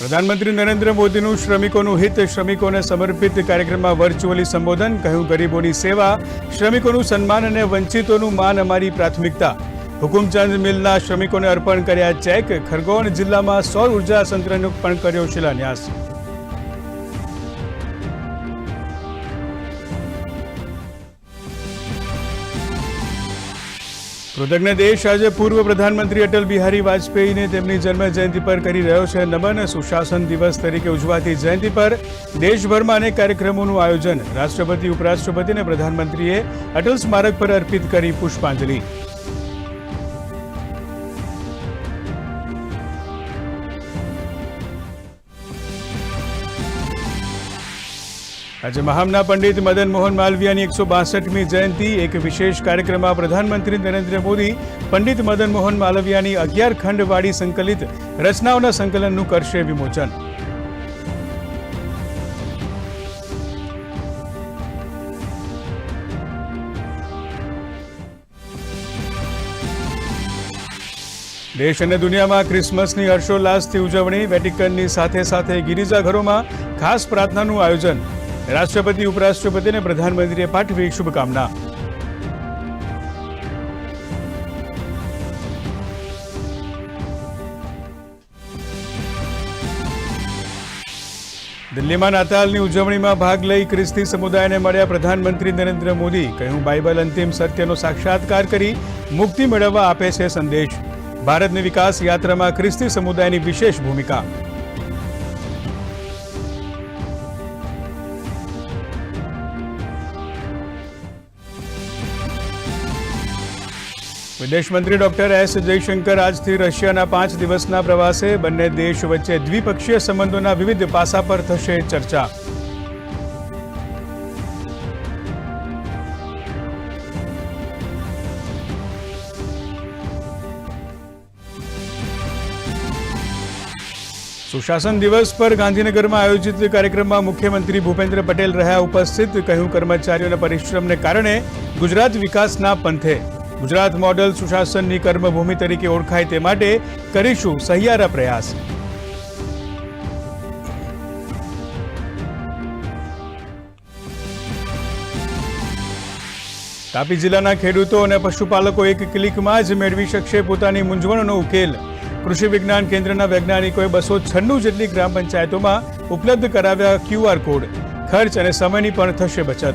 પ્રધાનમંત્રી નરેન્દ્ર મોદીનું શ્રમિકોનું હિત, શ્રમિકોને સમર્પિત કાર્યક્રમમાં વર્ચ્યુઅલી સંબોધન, કહ્યું ગરીબોની સેવા, શ્રમિકોનું સન્માન અને વંચિતોનું માન અમારી પ્રાથમિકતા. હુકુમચંદ મિલના શ્રમિકોને અર્પણ કર્યા ચેક, ખરગોન જિલ્લામાં સૌર ઊર્જા સંત્રનો પણ કર્યો શિલાન્યાસ. કૃતજ્ઞ દેશ આજે પૂર્વ પ્રધાનમંત્રી અટલ બિહારી વાજપેયીને તેમની જન્મ જયંતિ પર કરી રહ્યો છે નમન. સુશાસન દિવસ તરીકે ઉજવાતી જયંતિ પર દેશભરમાં અનેક કાર્યક્રમોનું આયોજન. રાષ્ટ્રપતિ, ઉપરાષ્ટ્રપતિ અને પ્રધાનમંત્રીએ અટલ સ્મારક પર અર્પિત કરી પુષ્પાંજલિ. આજે મહામના પંડિત મદન મોહન માલવીયાની એકસો બાસઠમી જયંતિ, એક વિશેષ કાર્યક્રમમાં પ્રધાનમંત્રી નરેન્દ્ર મોદી, પંડિત મદન મોહન માલવીયાની અગિયાર ખંડવાળી સંકલિત રચનાઓના સંકલનનું કરશે વિમોચન. દેશ અને દુનિયામાં ક્રિસમસની હર્ષોલ્લાસથી ઉજવણી, વેટિકનની સાથે સાથે ગિરિજાઘરોમાં ખાસ પ્રાર્થનાનું આયોજન. રાષ્ટ્રપતિ, ઉપરાષ્ટ્રપતિ અને પ્રધાનમંત્રીએ પાઠવી શુભકામના. દિલ્હીમાં નાતાલની ઉજવણીમાં ભાગ લઈ ખ્રિસ્તી સમુદાયને મળ્યા પ્રધાનમંત્રી નરેન્દ્ર મોદી. કહ્યું, બાઇબલ અંતિમ સત્યનો સાક્ષાત્કાર કરી મુક્તિ મેળવવા આપે છે સંદેશ. ભારતની વિકાસ યાત્રામાં ખ્રિસ્તી સમુદાયની વિશેષ ભૂમિકા. વિદેશ મંત્રી ડોક્ટર એસ જયશંકર આજથી રશિયાના પાંચ દિવસના પ્રવાસે બંને દેશ વચ્ચે દ્વિપક્ષીય સંબંધોના વિવિધ પાસા પર થશે ચર્ચા. સુશાસન દિવસ પર ગાંધીનગરમાં આયોજિત કાર્યક્રમમાં મુખ્યમંત્રી ભૂપેન્દ્ર પટેલ રહ્યા ઉપસ્થિત, કહ્યું, કર્મચારીઓના પરિશ્રમને કારણે ગુજરાત વિકાસના પંથે ગુજરાત મોડલ સુશાસનની કર્મભૂમિ તરીકે ઓળખાય તે માટે કરીશું સહિયારા પ્રયાસ. તાપી જિલ્લાના ખેડૂતો અને પશુપાલકો એક ક્લિકમાં જ મેળવી શકશે પોતાની મૂંઝવણોનો ઉકેલ. કૃષિ વિજ્ઞાન કેન્દ્રના વૈજ્ઞાનિકોએ બસો છન્નું જેટલી ગ્રામ પંચાયતોમાં ઉપલબ્ધ કરાવ્યા ક્યુઆર કોડ. ખર્ચ અને સમયની પણ થશે બચત.